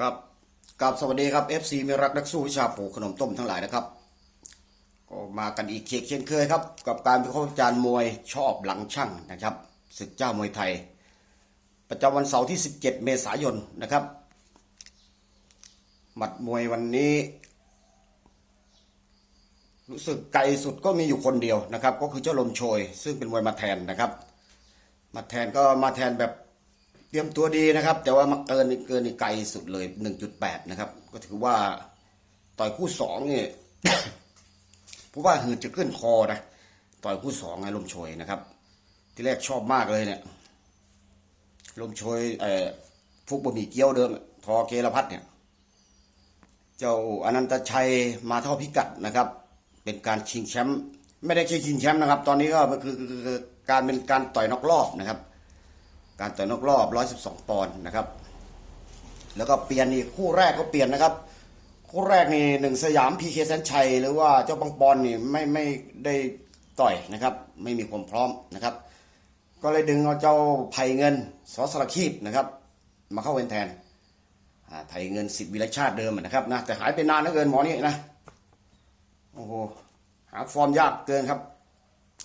ครับกับสวัสดีครับ FC มีรักนักสู้วิชาปลูกขนมต้มทั้งหลายนะครับ ก็มากันอีกเช่นเคยครับ กับการวิเคราะห์จารณ์มวยชอบหลังช่างนะครับศึกเจ้ามวยไทย ประจำวันเสาร์ที่ 17 เมษายนนะครับ หมัดมวยวันนี้ รู้สึกไกลสุดก็มีอยู่คนเดียวนะครับ ก็คือเจ้าลมโชย ซึ่งเป็นมวยมาแทนนะครับ มาแทนก็มาแทนแบบ เตรียมตัวดีนะครับ แต่ว่ามาเกินเกินนี่ไกลสุดเลย 1.8 นะครับ ก็ถือว่าต่อยคู่สองเนี่ผมว่าหืดจะขึ้นคอนะต่อยคู่สองไอ้ลมโชยนะครับ ที่แรกชอบมากเลยเนี่ย ลมโชยเอ่อฟุกบะหมี่เกี๊ยวเดิมทอเกรพัฒน์เนี่ย เจ้าอนันตชัยมาเท่าพิกัดนะครับ เป็นการชิงแชมป์ไม่ได้ใช่ชิงแชมป์นะครับ ตอนนี้ก็คือคือคือคือการเป็นการต่อยนอกรอบนะครับ การต่อยนอกรอบ 112 ปอนด์นะครับ แล้วก็เปลี่ยนอีกคู่แรกก็เปลี่ยนนะครับ คู่แรกนี่หนึ่งสยามพีเคแสนชัย หรือว่าเจ้าปังปอนนี่ไม่ไม่ได้ต่อยนะครับ ไม่มีความพร้อมนะครับ ก็เลยดึงเอาเจ้าไผ่เงินสอสระคีบนะครับ มาเข้าเวนแทนไทยเงินสิทธิวิรชาติเดิมนะครับนะแต่หายไปนานเหลือเกินหมอนี่นะโอ้โหหาฟอร์มยากเกินครับ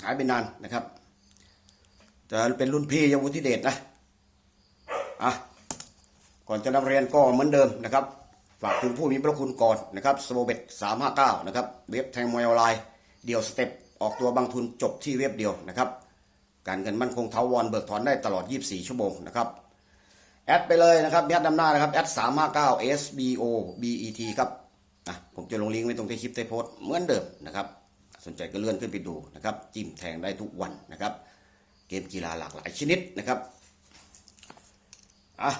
หายไปนานนะครับ แต่เป็นรุ่นพี่ยังวุฒิเดชนะ อะก่อนจะนำเรียนก็เหมือนเดิมนะครับ ฝากถึงผู้มีพระคุณก่อนนะครับสโบเบ็ดสามห้าเก้านะครับเว็บแทงมวยออนไลน์เดี่ยวสเต็ปออกตัวบางทุนจบที่เว็บเดียวนะครับ การเงินมั่นคงเทาวอนเบิกถอนได้ตลอด 24 ชั่วโมงนะครับแอดไปเลยนะครับแอดนำหน้านะครับแอดสามห้าเก้า SBO BET ครับนะผมจะลงลิงก์ไว้ตรงที่คลิปใต้โพสต์เหมือนเดิมนะครับสนใจก็เลื่อนขึ้นไปดูนะครับจิ้มแทงได้ทุกวันนะครับ เกมกีฬาหลากหลายชนิดนะครับ อะ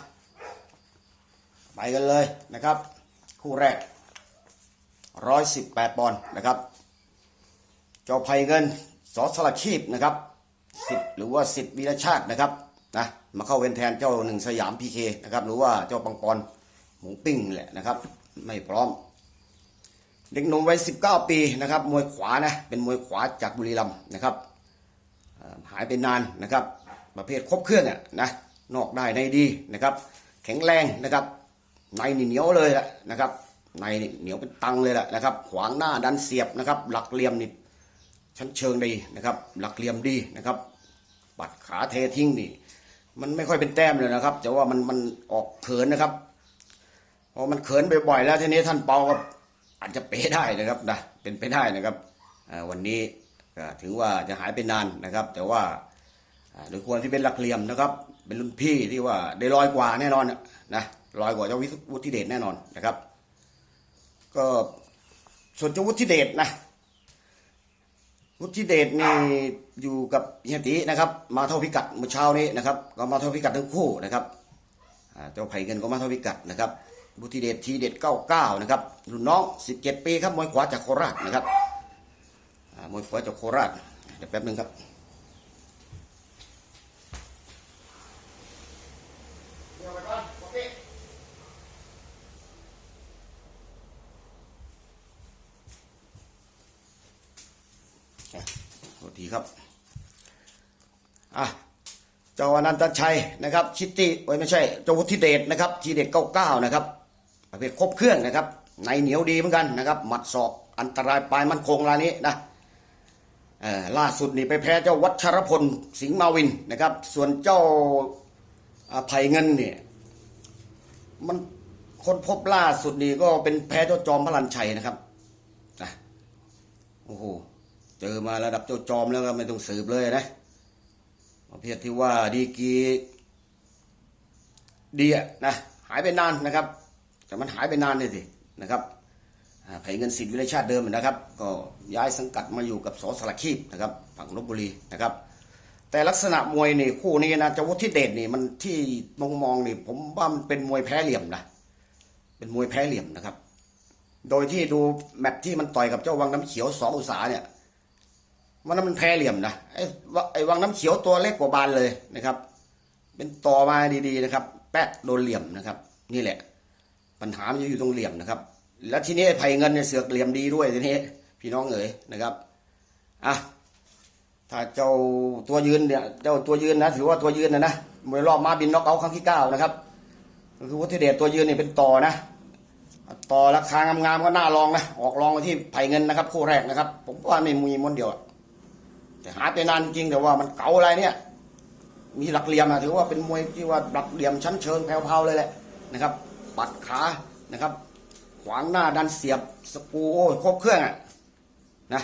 ไปกันเลยนะครับ คู่แรก 118 ปอนด์นะครับเจ้าไผ่เงินสอสลักชีพนะครับสิทธิ์หรือว่าสิทธิ์วีรชาตินะครับนะมาเข้าเวนแทนเจ้าหนึ่งสยามพีเคนะครับหรือว่าเจ้าปังปอนหมูปิ้งแหละนะครับ ไม่พร้อม เด็กหนุ่มวัย19ปีนะครับ มวยขวานะเป็นมวยขวาจากบุรีรัมย์นะครับหายไปนานนะครับ ประเภทครบเครื่องอะนะ นอกได้ในดีนะครับ แข็งแรงนะครับในนี่เหนียวเลยแหละนะครับในนี่เหนียวเป็นตังเลยแหละนะครับ ขวางหน้าดันเสียบนะครับ หลักเหลี่ยมนี่ชั้นเชิงดีนะครับ หลักเหลี่ยมดีนะครับปัดขาเททิ้งนี่ มันไม่ค่อยเป็นแต้มเลยนะครับ แต่ว่ามันมันออกเขินนะครับพอมันเขินบ่อยๆแล้วทีนี้ท่านเปาก็อาจจะเป๋ได้นะครับนะเป็นไปได้นะครับวันนี้ถือว่าจะหายไปนานนะครับ แต่ว่า โดยควรที่เป็นหลักเหลี่ยมนะครับ เป็นรุ่นพี่ที่ว่าได้ลอยกว่าแน่นอนนะลอยกว่าเจ้าวิวุฒิเดชแน่นอนนะครับ ก็ส่วนเจ้าวุฒิเดชนะวุฒิเดชนี่อยู่กับเฮียตีนะครับ มาเท่าพิกัดเมื่อเช้านี้นะครับ ก็มาเท่าพิกัดทั้งคู่นะครับเจ้าไผ่เงินก็มาเท่าพิกัดนะครับวุฒิเดชทีเด็ด99นะครับรุ่นน้อง17ปีครับมวยขวาจากโคราชนะครับมวยขวาจากโคราชเดี๋ยวแป๊บหนึงครับอะโทษที ครับอะเจ้าอนันตชัยนะครับชิตติโอ้ยไม่ใช่เจ้าวุฒิเดชนะครับทีเด็ด99นะครับประเภทครบเครื่องนะครับในเหนียวดีเหมือนกันนะครับ หมัดศอกอันตรายปลายมันคงรายนี้นะเออล่าสุดนี่ไปแพ้เจ้าวัชรพลสิงห์มาวินนะครับ ส่วนเจ้าไผ่เงินเนี่ยมันคนพบล่าสุดนี่ก็เป็นแพ้เจ้าจอมพลันชัยนะครับนะโอ้โห เจอมาระดับเจ้าจอมแล้วก็ไม่ต้องสืบเลยนะประเภทที่ว่าดีกีดีอะนะหายไปนานนะครับ แต่มันหายไปนานเลยสินะครับไผ่เงินสิทธิวิรชาติเดิมนะครับ ก็ย้ายสังกัดมาอยู่กับสสระคีบนะครับฝั่งลบบุรีนะครับ แต่ลักษณะมวยนี่คู่นี้นะเจะวุฒิเดชนี่มันที่มองมองนี่ผมว่ามันเป็นมวยแพ้เหลี่ยมนะเป็นมวยแพ้เหลี่ยมนะครับ โดยที่ดูแมตช์ที่มันต่อยกับเจ้าวังน้ำเขียวสองอุตสาเนี่ย มันนั้นมันแพ้เหลี่ยมนะไอ้วะไอ้วังน้ำเขียวตัวเล็กกว่าบานเลยนะครับ เป็นต่อมาดีๆนะครับ แป๊กโดนเหลี่ยมนะครับ นี่แหละ ปัญหามันจะอยู่ตรงเหลี่ยมนะครับ แล้วทีนี้ไอ้ไผ่เงินเนี่ยเสือกเหลี่ยมดีด้วยทีนี้พี่น้องเอ๋ยนะครับอะถ้าเจ้าตัวยืนเนี่ยเจ้าตัวยืนนะถือว่าตัวยืนนะนะมวยรอบมาบินน็อกเอาท์ครั้งที่เก้านะครับคือวุฒิเดชตัวยืนเนี่ยเป็นต่อนะต่อราคางามๆก็น่าลองนะออกลองที่ไผ่เงินนะครับ คู่แรกนะครับ ผมว่าไม่มีม้วนเดียว แต่หาไปนานจริงแต่ว่ามันเก๋าอะไรเนี่ย มีหลักเหลี่ยมนะถือว่าเป็นมวยที่ว่าหลักเหลี่ยมชั้นเชิงแผ่วๆเลยแหละนะครับ ปัดขานะครับ ขวางหน้าดันเสียบสกูโอ้ครบเครื่องอะนะ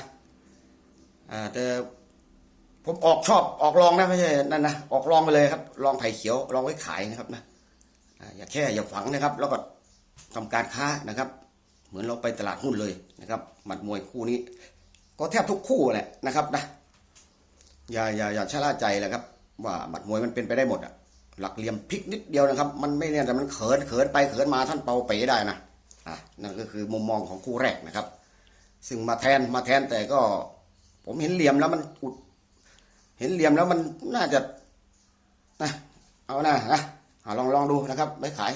อ่าแต่ผมออกชอบออกลองนะไม่ใช่นั่นนะออกลองไปเลยครับลองไผ่เขียวลองไว้ขายนะครับนะอ่าอย่าแค่อย่าฝังนะครับ แล้วก็ทำการค้านะครับ เหมือนเราไปตลาดหุ้นเลยนะครับหมัดมวยคู่นี้ ก็แทบทุกคู่แหละนะครับนะ อย่าอย่าอย่าชะล่าใจเลยครับ ว่าหมัดมวยมันเป็นไปได้หมดอะหลักเหลี่ยมพลิกนิดเดียวนะครับ มันไม่เนี่ยแต่มันเขินเขินไปเขินมาท่านเปาเป๋ได้นะอะนั่นก็คือมุมมองของคู่แรกนะครับ ซึ่งมาแทนมาแทนแต่ก็ ผมเห็นเหลี่ยมแล้วมันอุด เห็นเหลี่ยมแล้วมันน่าจะนะเอานะนะอะลองลองดูนะครับไว้ขาย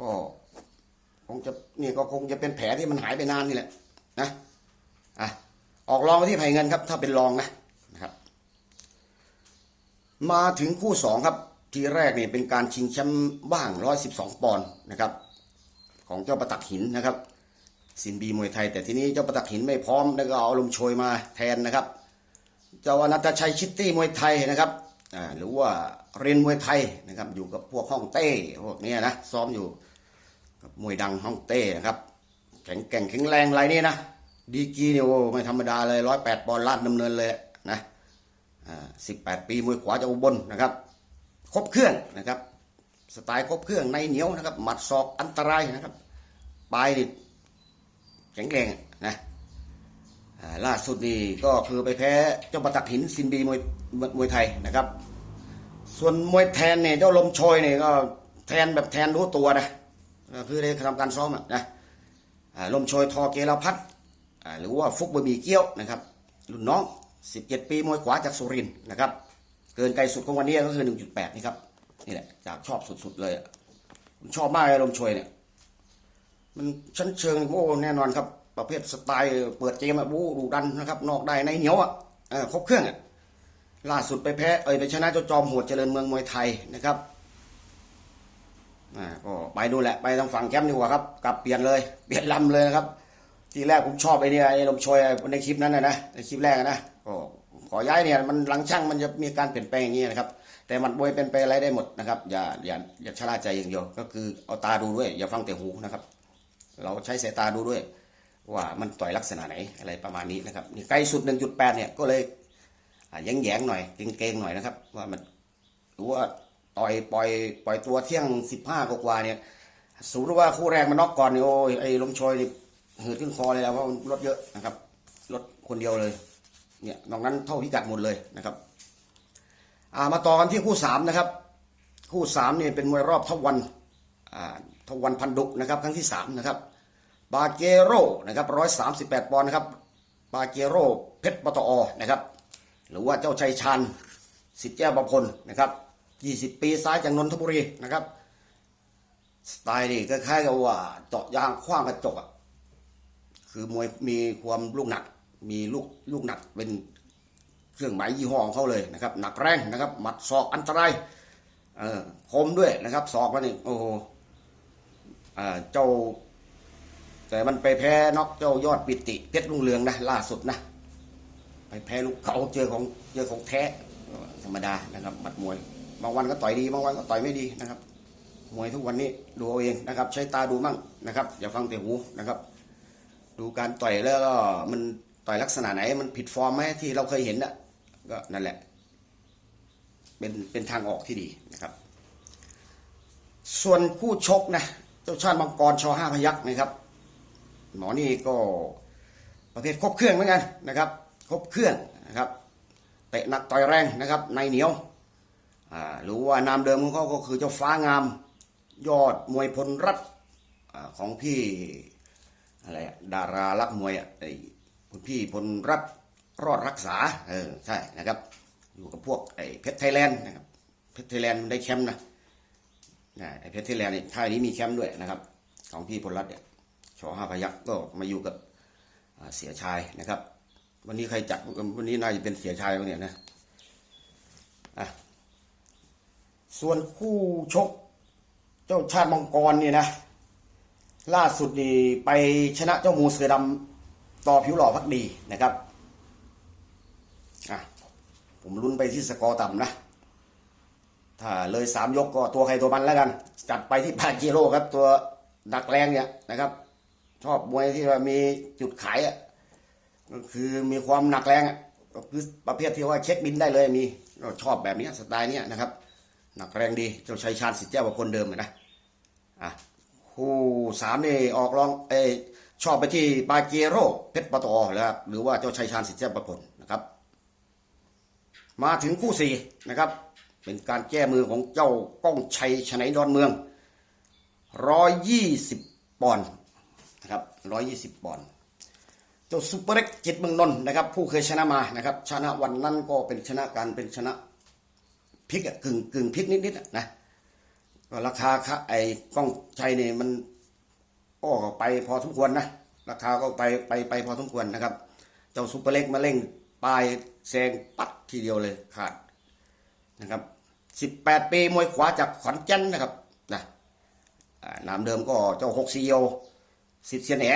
ก็คงจะนี่ก็คงจะเป็นแผลที่มันหายไปนานนี่แหละนะอะออกรองไปที่ไผ่เงินครับ ถ้าเป็นรองนะ มาถึงคู่สองครับ ทีแรกเนี่ยเป็นการชิงแชมป์บ้าง 112 ปอนด์นะครับ ของเจ้าประตักหินนะครับสินบีมวยไทย แต่ทีนี้เจ้าประตักหินไม่พร้อมแล้วก็เอาลมโชยมาแทนนะครับ เจ้าอนัตชัยชิตตี้มวยไทยนะครับอ่าหรือว่าเรียนมวยไทยนะครับ อยู่กับพวกห้องเต้พวกนี้นะซ้อมอยู่กับมวยดังฮ่องเต้นะครับ แข็งแกร่งแข็งแรงอะไรนี่นะดีกีเนี่ยโอ้ไม่ธรรมดาเลยร้อยแปดปอนด์ลาดดำเนินเลยนะ อ่าสิบแปดปีมวยขวาจากอุบลนะครับครบเครื่องนะครับ สไตล์ครบเครื่องในเหนียวนะครับ หมัดศอกอันตรายนะครับปลายนี่แข็งแรงนะอ่าล่าสุดนี่ก็คือไปแพ้เจ้าประตักหินซินบีมวยมวยไทยนะครับ ส่วนมวยแทนเนี่ยเจ้าลมโชยเนี่ยก็แทนแบบแทนรู้ตัวนะคือได้ทำการซ้อมนะอ่าลมโชยทอเกลาพัฒน์อ่าหรือว่าฟุกบะหมี่เกี้ยวนะครับรุ่นน้อง 17 ปีมวยขวาจากสุรินทร์นะครับ เกินไกลสุดของวันนี้ก็คือ 1.8 นี่ครับ นี่แหละจากชอบสุดๆเลยผมชอบมากเลยลมโชยเนี่ย มันชั้นเชิงโอ้แน่นอนครับ ประเภทสไตล์เปิดเกมอะบูดูดันนะครับ นอกได้ในเหนียวอะครบเครื่องอะล่าสุดไปแพ้เอ้ยไปชนะเจ้าจอมโหดเจริญเมืองมวยไทยนะครับอ่าก็ไปดูแหละไปทางฝั่งแคมป์ดีกว่าครับ กลับเปลี่ยนเลยเปลี่ยนลำเลยนะครับทีแรกผมชอบไอ้เนี่ยไอ้ลมโชยในคลิปนั้นนะนะในคลิปแรกนะ ก็ขอย้ายเนี่ยมันหลังช่างมันจะมีการเปลี่ยนแปลงอย่างนี้นะครับ แต่มันบวยเป็นไปอะไรได้หมดนะครับ อย่าอย่าอย่าชะล่าใจอย่างเดียวก็คือเอาตาดูด้วย อย่าฟังแต่หูนะครับ เราใช้สายตาดูด้วย ว่ามันต่อยลักษณะไหนอะไรประมาณนี้นะครับนี่ใกล้สุด 1.8 เนี่ยก็เลยอ่าแยงหน่อยเก่งๆหน่อยนะครับ ว่ามันหรือว่าต่อยปล่อยปล่อยตัวเที่ยงสิบห้ากว่าเนี่ยสมมติว่าคู่แรกมันน็อกก่อนเนี่ยโอ้ยไอ้ลมโชยนี่หืดขึ้นคอเลยแล้วเพราะมันลดเยอะนะครับลดคนเดียวเลย เนี่ยนอกนั้นเท่าพิกัดหมดเลยนะครับอ่ามาต่อกันที่คู่สามนะครับ คู่สามเนี่ยเป็นมวยรอบทวันอ่าทวันพันดุนะครับครั้งที่สามนะครับบาเกโรนะครับร้อยสามสิบแปดปอนด์นะครับบาเกโรเพชรปตอนะครับหรือว่าเจ้าชัยชันสิทธิ์แก้วประพลนะครับยี่สิบปีซ้ายจากนนทบุรีนะครับสไตล์นี่คล้ายๆกับว่าเจาะยางคว้างกระจกอะคือมวยมีความลูกหนัก มีลูกลูกหนักเป็นเครื่องหมายยี่ห้อของเขาเลยนะครับ หนักแรงนะครับหมัดศอกอันตรายเออคมด้วยนะครับศอกมันนี่โอ้โหอ่าเจ้า แต่มันไปแพ้น็อกเจ้ายอดปิติ เพชรลุงเรืองนะล่าสุดนะไปแพ้ลูกเขาเจอของเจอของแท้ธรรมดานะครับหมัดมวย บางวันก็ต่อยดีบางวันก็ต่อยไม่ดีนะครับ มวยทุกวันนี้ดูเอาเองนะครับ ใช้ตาดูมั่งนะครับ อย่าฟังแต่หูนะครับ ดูการต่อยแล้วก็มัน ต่อยลักษณะไหนมันผิดฟอร์มไหมที่เราเคยเห็นน่ะก็นั่นแหละ เป็นเป็นทางออกที่ดีนะครับ ส่วนคู่ชกนะเจ้าชาติมังกรชอห้าพยักษ์นะครับ หมอนี่ก็ประเภทครบเครื่องเหมือนกันนะครับ ครบเครื่องนะครับเตะหนักต่อยแรงนะครับในเหนียวอ่าหรือว่านามเดิมของเขาก็คือเจ้าฟ้างามยอดมวยพลรัตน์อ่าของพี่อะไรดารารักมวยอะไคุณพี่พลรัตรอดรักษาเออใช่นะครับ อยู่กับพวกไอ้เพชรไทยแลนด์นะครับเพชรไทยแลนด์ได้แชมป์นะไอ้เพชรไทยแลนด์นี่ค่ายนี้มีแชมป์ด้วยนะครับ ของพี่พลรัตน์เนี่ยชอห้าพยักก็มาอยู่กับเสียชายนะครับ วันนี้ใครจัดวันนี้น่าจะเป็นเสียชายวะเนี่ยนะอะส่วนคู่ชกเจ้าชาติมังกรนี่นะ ล่าสุดนี่ไปชนะเจ้ามูเสือดำ ต่อผิวหล่อพักดีนะครับอะผมลุ้นไปที่สกอร์ต่ำนะ ถ้าเลยสามยกก็ตัวใครตัวมันแล้วกัน จัดไปที่ปาจิโร่ครับ ตัวดักแรงเนี่ยนะครับ ชอบมวยที่ว่ามีจุดขายอะก็คือมีความหนักแรงอะก็คือประเภทที่ว่าเช็คบินได้เลยมีก็ชอบแบบนี้สไตล์เนี้ยนะครับ หนักแรงดีเจ้าชัยชาญสิทธิ์แก้วกับคนเดิมอะนะอะคู่สามนี่ออกรองเอ ชอบไปที่ปาเจโร่เพชรปตอแล้วครับหรือว่าเจ้าชัยชาญสิทธิ์แก้วประพลนะครับ มาถึงคู่สี่นะครับ เป็นการแก้มือของเจ้าก้องชัยชนัยดอนเมืองร้อยยี่สิบปอนด์นะครับร้อยยี่สิบปอนด์เจ้าซุปเปอร์เล็กจิตเมืองนนท์นะครับ ผู้เคยชนะมานะครับ ชนะวันนั้นก็เป็นชนะการเป็นชนะพลิกอะกึ่งกึ่งพลิกนิดๆนะราคาค่ไอ้ก้องชัยเนี่ยมัน ก็ไปพอสมควรนะ ราคาก็ไปไปไปพอสมควรนะครับ เจ้าซุปเปอร์เล็กมาเร่งปลายแซงปัดทีเดียวเลยขาดนะครับ18ปีมวยขวาจากขอนแก่นนะครับนะนามเดิมก็เจ้าหกซีโอสิทธิ์เซียนแห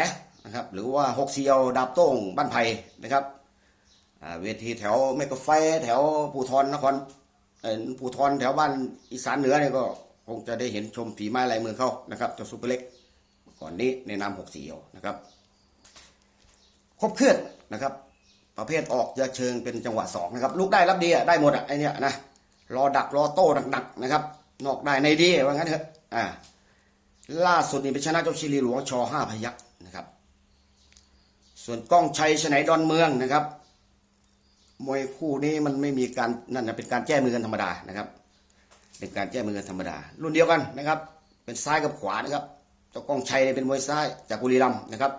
นะครับหรือว่าหกซีโอดาบโต้งบ้านไผ่นะครับเวทีแถวเมกะไฟแถวปูทรนครปูทรแถวบ้านอีสานเหนือเนี่ยก็คงจะได้เห็นชมฝีไม้ลายมือเขานะครับเจ้าซุปเปอร์เล็ก ก่อนนี้ในนามหกซีโอนะครับครบเคลื่อนนะครับ ประเภทออกจะเชิงเป็นจังหวะสองนะครับลูกได้รับดีอะได้หมดอะไอเนี้ยนะรอดักรอโต้หนักๆนะครับ นอกได้ในดีว่างั้นเถอะอ่าล่าสุดนี่เป็นชนะเจ้าชิลีหลวงชอห้าพยักนะครับ ส่วนก้องชัยชนัยดอนเมืองนะครับมวยคู่นี้มันไม่มีการนั่นนะเป็นการแก้มือกันธรรมดานะครับ เป็นการแก้มือกันธรรมดา รุ่นเดียวกันนะครับ เป็นซ้ายกับขวานะครับ เจ้าก้องชัยเนี่ยเป็นมวยซ้ายจากบุรีรัมย์นะครับ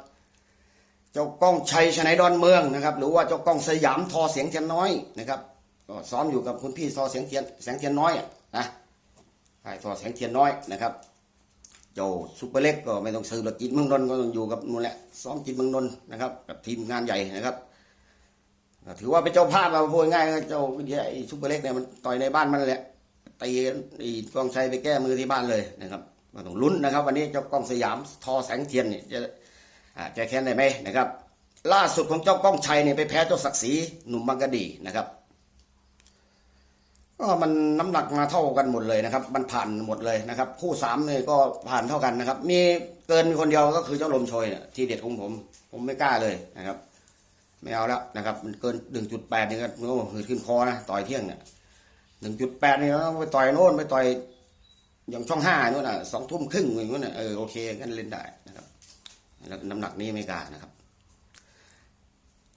เจ้าก้องชัยชนัยดอนเมืองนะครับ หรือว่าเจ้าก้องสยามทอเสียงเทียนน้อยนะครับก็ซ้อมอยู่กับคุณพี่ทอเสียงเทียนแสงเทียนน้อยอะนะทอเสียงเทียนน้อยนะครับเจ้าซุปเปอร์เล็กก็ไม่ต้องซื้อหรอกจิตเมืองนนท์ก็ต้องอยู่กับนู่นแหละซ้อมจิตเมืองนนท์นะครับ กับทีมงานใหญ่นะครับถือว่าเป็นเจ้าภาพมาพูดง่ายเจ้าไอ้ซุปเปอร์เล็กเนี่ยมันต่อยในบ้านมันแหละตีไอ้กองชัยไปแก้มือที่บ้านเลยนะครับ ก็ต้องลุ้นนะครับ วันนี้เจ้ากล้องสยามทอแสงเทียนเนี่ยจะแก้แค้นได้ไหมนะครับ ล่าสุดของเจ้ากล้องชัยเนี่ยไปแพ้เจ้าศักดิ์ศรีหนุ่มบางกะดีนะครับก็มันน้ำหนักมาเท่ากันหมดเลยนะครับ มันผ่านหมดเลยนะครับ คู่สามเนี่ยก็ผ่านเท่ากันนะครับ มีเกินมีคนเดียวก็คือเจ้าลมโชยเนี่ยที่เด็ดของผม ผมไม่กล้าเลยนะครับ ไม่เอาแล้วนะครับ มันเกินหนึ่งจุดแปดนี่ก็โอ้หืดขึ้นคอนะต่อยเที่ยงเนี่ยหนึ่งจุดแปดนี่ต้องไปต่อยโน่นไปต่อย อย่างช่องห้าโน่นอะสองทุ่มครึ่งอย่างนู้นอะเออโอเคกันเล่นได้นะครับแล้วน้ำหนักนี้ไม่กล้านะครับ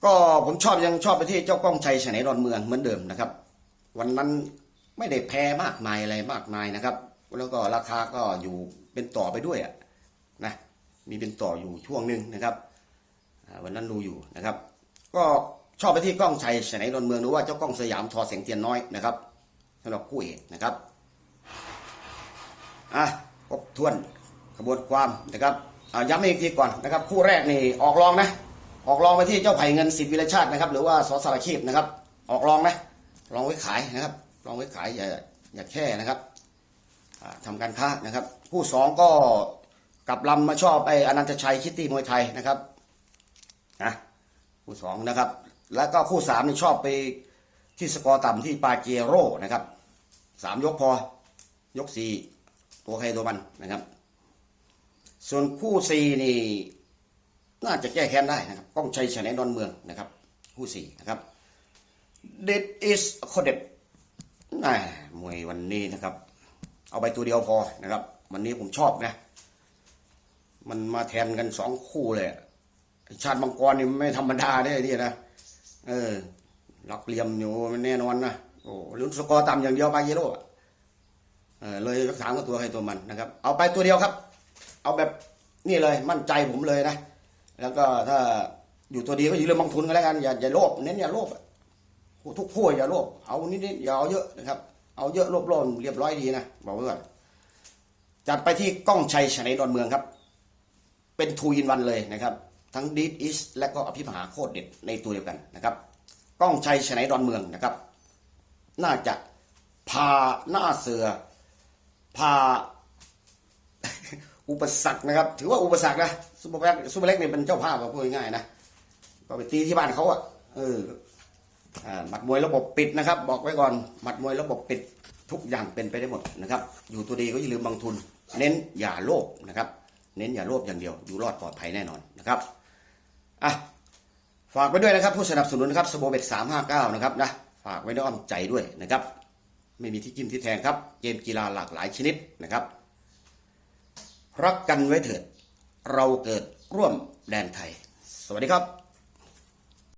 ก็ผมชอบยังชอบไปที่เจ้าก้องชัยชนัยดอนเมืองเหมือนเดิมนะครับ วันนั้นไม่ได้แพ้มากมายอะไรมากมายนะครับ แล้วก็ราคาก็อยู่เป็นต่อไปด้วยอะนะมีเป็นต่ออยู่ช่วงหนึ่งนะครับวันนั้นดูอยู่นะครับ ก็ชอบไปที่ก้องชัยชนัยดอนเมืองหรือว่าเจ้าก้องสยามทอแสงเทียนน้อยนะครับสำหรับคู่เอกนะครับ อะครบถ้วนกระบวนความนะครับอะย้ำอีกทีก่อนนะครับ คู่แรกนี่ออกรองนะ ออกรองไปที่เจ้าไผ่เงินสิทธิวิรชาตินะครับ หรือว่าสอสารชีพนะครับ ออกรองนะลองไว้ขายนะครับ ลองไว้ขายอย่าอย่าแค่นะครับอ่าทำการค้านะครับ คู่สองก็กลับลำมาชอบไอ้อนันตชัยคิตตี้มวยไทยนะครับนะคู่สองนะครับ แล้วก็คู่สามนี่ชอบไปที่สกอร์ต่ำที่ปาเจโร่นะครับสามยกพอยกสี่ ตัวใครตัวมันนะครับ ส่วนคู่สี่นี่น่าจะแก้แค้นได้นะครับก้องชัยชนะดอนเมืองนะครับ คู่สี่นะครับเด็ดอิสโคเด็ดน่มวยวันนี้นะครับ เอาไปตัวเดียวพอนะครับ วันนี้ผมชอบนะ มันมาแทนกันสองคู่เลยชาติมังกรนี่ไม่ธรรมดาได้นี่นะเออหลักเหลี่ยมอยู่มันแน่นอนนะโอ้ลุ้นสกอร์ต่ำอย่างเดียวไปเยโร่อะ เออเลยถามกับตัวใครตัวมันนะครับ เอาไปตัวเดียวครับ เอาแบบนี่เลยมั่นใจผมเลยนะ แล้วก็ถ้าอยู่ตัวเดียวก็อยู่เรื่องลงทุนกันแล้วกันอย่าอย่าโลภเน้นอย่าโลภทุกคู่อย่าโลภเอานิดนิดอย่าเอาเยอะนะครับ เอาเยอะโลภโลภเรียบร้อยดีนะบอกไว้ก่อนจัดไปที่ก้องชัยชนัยดอนเมืองครับ เป็นทูอินวันเลยนะครับ ทั้งดีดอิสและก็อภิมหาโคตรเด็ดในตัวเดียวกันนะครับก้องชัยชนัยดอนเมืองนะครับ น่าจะพาหน้าเสือ พาอุปสรรคนะครับ ถือว่าอุปสรรคนะซูเปอร์แบ็คซูเปอร์เล็กเนี่ยเป็นเจ้าภาพอะพูดง่ายๆนะก็ไปตีที่บ้านเขาอะเอออ่าหมัดมวยระบบปิดนะครับ บอกไว้ก่อนหมัดมวยระบบปิดทุกอย่างเป็นไปได้หมดนะครับ อยู่ตัวดีก็อย่าลืมบางทุน เน้นอย่าโลภนะครับ เน้นอย่าโลภอย่างเดียว อยู่รอดปลอดภัยแน่นอนนะครับอะฝากไว้ด้วยนะครับ ผู้สนับสนุนนะครับสโบเบ็ดสามห้าเก้านะครับนะฝากไว้ในอ้อมใจด้วยนะครับ ไม่มีที่จิ้มที่แทงครับ เกมกีฬาหลากหลายชนิดนะครับ รักกันไว้เถิด เราเกิดร่วมแดนไทย สวัสดีครับ